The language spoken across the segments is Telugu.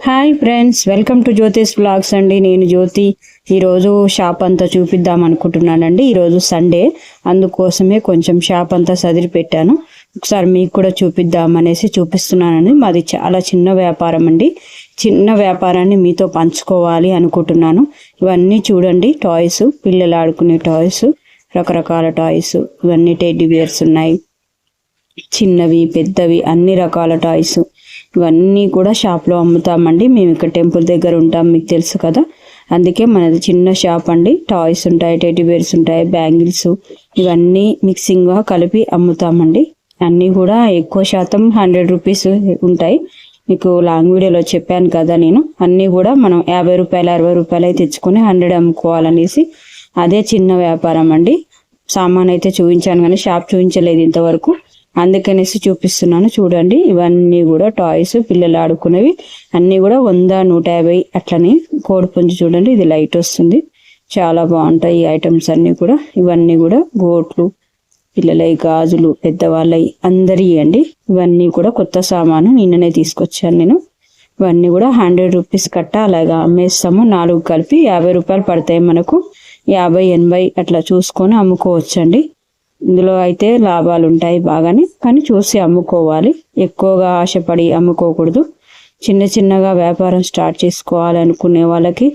Hi friends welcome to Jyothi's blogs అండి. నేను జ్యోతి. ఈరోజు షాప్ అంతా చూపిద్దాం అనుకుంటున్నానండి. ఈరోజు సండే అందుకోసమే కొంచెం షాప్ అంతా సదిరి పెట్టాను. ఒకసారి మీకు కూడా చూపిద్దాం అనేసి చూపిస్తున్నానండి. మాది చాలా చిన్న వ్యాపారం అండి. చిన్న వ్యాపారాన్ని మీతో పంచుకోవాలి అనుకుంటున్నాను. ఇవన్నీ చూడండి టాయ్స్ పిల్లలు ఆడుకునే టాయ్స్ రకరకాల టాయ్స్ ఇవన్నీ టెడ్డీ బియర్స్ ఉన్నాయి. చిన్నవి పెద్దవి అన్ని రకాల టాయ్స్. ఇవన్నీ కూడా షాప్లో అమ్ముతామండి. మేము ఇక్కడ టెంపుల్ దగ్గర ఉంటాం మీకు తెలుసు కదా. అందుకే మనది చిన్న షాప్ అండి. టాయ్స్ ఉంటాయి టెడ్డీ బేర్స్ ఉంటాయి బ్యాంగిల్స్ ఇవన్నీ మిక్సింగ్గా కలిపి అమ్ముతామండి. అన్నీ కూడా ఎక్కువ శాతం హండ్రెడ్ రూపీస్ ఉంటాయి. మీకు లాంగ్ వీడియోలో చెప్పాను కదా నేను. అన్నీ కూడా మనం యాభై రూపాయలు అరవై రూపాయలు అయితే తెచ్చుకొని హండ్రెడ్ అమ్ముకోవాలనేసి అదే చిన్న వ్యాపారం అండి. సామాన్ అయితే చూపించాను కానీ షాప్ చూపించలేదు ఇంతవరకు. అందుకనేసి చూపిస్తున్నాను. చూడండి ఇవన్నీ కూడా టాయ్స్ పిల్లలు ఆడుకునేవి. అన్నీ కూడా వంద నూట యాభై అట్లనే కోడిపుంజు చూడండి ఇది లైట్ వస్తుంది. చాలా బాగుంటాయి ఈ ఐటమ్స్ అన్నీ కూడా. ఇవన్నీ కూడా గోట్లు పిల్లలై గాజులు పెద్దవాళ్ళవి అందరి అండి. ఇవన్నీ కూడా కొత్త సామాను నిన్ననే తీసుకొచ్చాను నేను. ఇవన్నీ కూడా హండ్రెడ్ రూపీస్ కట్ట అలాగా అమ్మేస్తాము. నాలుగు కలిపి యాభై రూపాయలు పడతాయి మనకు. యాభై ఎనభై అట్లా చూసుకొని అమ్ముకోవచ్చండి. ఇందులో అయితే లాభాలు ఉంటాయి బాగానే కానీ చూసి అమ్ముకోవాలి. ఎక్కువగా ఆశపడి అమ్ముకోకూడదు. చిన్న చిన్నగా వ్యాపారం స్టార్ట్ చేసుకోవాలనుకునే వాళ్ళకి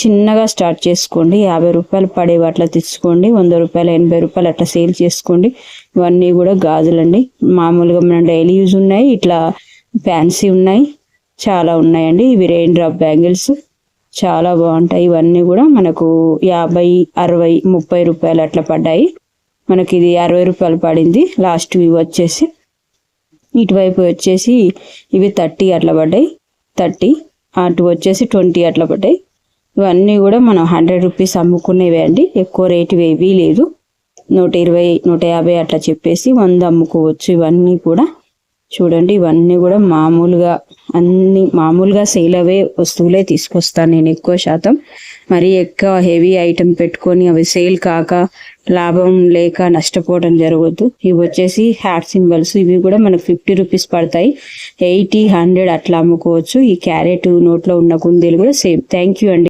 చిన్నగా స్టార్ట్ చేసుకోండి. యాభై రూపాయలు పడేవి అట్లా తెచ్చుకోండి వంద రూపాయలు ఎనభై రూపాయలు అట్లా సేల్ చేసుకోండి. ఇవన్నీ కూడా గాజులండి. మామూలుగా మన డైలీ యూజ్ ఉన్నాయి ఇట్లా ఫ్యాన్సీ ఉన్నాయి చాలా ఉన్నాయండి. ఇవి రెయిన్ డ్రాప్ బ్యాంగిల్స్ చాలా బాగుంటాయి. ఇవన్నీ కూడా మనకు యాభై అరవై ముప్పై రూపాయలు అట్లా పడ్డాయి. మనకి ఇది అరవై రూపాయలు పడింది. లాస్ట్ ఇవి వచ్చేసి ఇటువైపు వచ్చేసి ఇవి థర్టీ అట్లా పడ్డాయి. థర్టీ అటు వచ్చేసి ట్వంటీ అట్లా పడ్డాయి. ఇవన్నీ కూడా మనం హండ్రెడ్ రూపీస్ అమ్ముకునేవే అండి. ఎక్కువ రేటు ఏవీ లేదు. నూట ఇరవై నూట యాభై అట్లా చెప్పేసి వంద అమ్ముకోవచ్చు. ఇవన్నీ కూడా చూడండి ఇవన్నీ కూడా మామూలుగా అన్ని మామూలుగా సేల్ అవే వస్తువులే తీసుకొస్తాను నేను ఎక్కువ శాతం. మరి ఎక్కువ హెవీ ఐటమ్ పెట్టుకొని అవి సేల్ కాక లాభం లేక నష్టపోవడం జరగద్దు. ఇవి వచ్చేసి హ్యాట్ సింబల్స్. ఇవి కూడా మనకు ఫిఫ్టీ రూపీస్ పడతాయి. ఎయిటీ హండ్రెడ్ అట్లా అమ్ముకోవచ్చు. ఈ క్యారెట్ నోట్లో ఉన్న కుందేలు కూడా సేమ్. థ్యాంక్ యూ అండి.